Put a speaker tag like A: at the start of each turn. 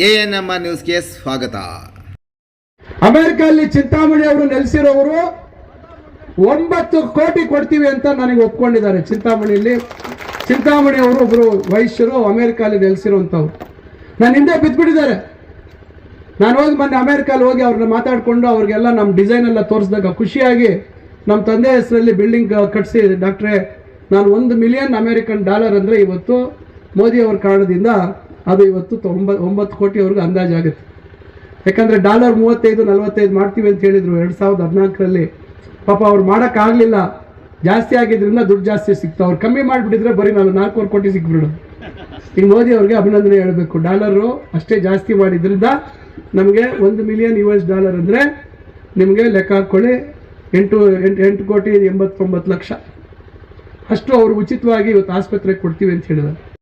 A: A N M R ನ್ಯೂಸ್ಗೆ ಸ್ವಾಗತ.
B: ಅಮೆರಿಕಲ್ಲಿ ಚಿಂತಾಮಣಿ ಅವರು ನೆಲೆಸಿರೋರು ಒಂಬತ್ತು ಕೋಟಿ ಕೊಡ್ತೀವಿ ಅಂತ ನನಗೆ ಒಪ್ಕೊಂಡಿದ್ದಾರೆ. ಚಿಂತಾಮಣಿಯಲ್ಲಿ ಚಿಂತಾಮಣಿ ಅವರು ಒಬ್ಬರು ವೈಶ್ಯರು ಅಮೆರಿಕಲ್ಲಿ ನೆಲೆಸಿರುವಂಥವ್ರು. ನನ್ನ ಹಿಂದೆ ಬಿದ್ದುಬಿಟ್ಟಿದ್ದಾರೆ ನಾನು ಹೋಗಿ ಮೊನ್ನೆ ಅಮೆರಿಕಲ್ಲಿ ಹೋಗಿ ಅವ್ರನ್ನ ಮಾತಾಡಿಕೊಂಡು ಅವ್ರಿಗೆಲ್ಲ ನಮ್ಮ ಡಿಸೈನ್ ಎಲ್ಲ ತೋರಿಸಿದಾಗ ಖುಷಿಯಾಗಿ ನಮ್ಮ ತಂದೆ ಹೆಸರಲ್ಲಿ ಬಿಲ್ಡಿಂಗ್ ಕಟ್ಟಿಸಿ ಡಾಕ್ಟ್ರೆ, ನಾನು ಒಂದು ಮಿಲಿಯನ್ ಅಮೆರಿಕನ್ ಡಾಲರ್ ಅಂದರೆ ಇವತ್ತು ಮೋದಿ ಅವ್ರ ಕಾರಣದಿಂದ ಅದು ಇವತ್ತು ತೊಂಬ ಒಂಬತ್ತು ಕೋಟಿವರೆಗೂ ಅಂದಾಜಾಗುತ್ತೆ ಯಾಕಂದರೆ ಡಾಲರ್ ಮೂವತ್ತೈದು, ನಲವತ್ತೈದು ಮಾಡ್ತೀವಿ ಅಂತ ಹೇಳಿದರು. ಎರಡು ಸಾವಿರದ ಹದಿನಾಲ್ಕರಲ್ಲಿ. ಪಾಪ ಅವ್ರು ಮಾಡೋಕ್ಕಾಗಲಿಲ್ಲ. ಜಾಸ್ತಿ ಆಗಿದ್ರಿಂದ ದುಡ್ಡು ಜಾಸ್ತಿ ಸಿಕ್ತು. ಅವ್ರು ಕಮ್ಮಿ ಮಾಡಿಬಿಟ್ಟಿದ್ರೆ ಬರೀ ನಾನು ನಾಲ್ಕೂವರೆ ಕೋಟಿ ಸಿಕ್ಬಿಡು ಈಗ ಮೋದಿ ಅವ್ರಿಗೆ ಅಭಿನಂದನೆ ಹೇಳಬೇಕು. ಡಾಲರು ಅಷ್ಟೇ ಜಾಸ್ತಿ ಮಾಡಿದ್ರಿಂದ ನಮಗೆ ಒಂದು ಮಿಲಿಯನ್ ಯು ಎಸ್ ಡಾಲರ್ ಅಂದರೆ ನಿಮಗೆ ಲೆಕ್ಕ ಹಾಕ್ಕೊಳ್ಳಿ ಎಂಟು ಎಂಟು ಎಂಟು ಕೋಟಿ ಎಂಬತ್ತೊಂಬತ್ತು ಲಕ್ಷ. ಅಷ್ಟು ಅವರು ಉಚಿತವಾಗಿ ಇವತ್ತು ಆಸ್ಪತ್ರೆಗೆ ಕೊಡ್ತೀವಿ ಅಂತ ಹೇಳಿದ್ದಾರೆ.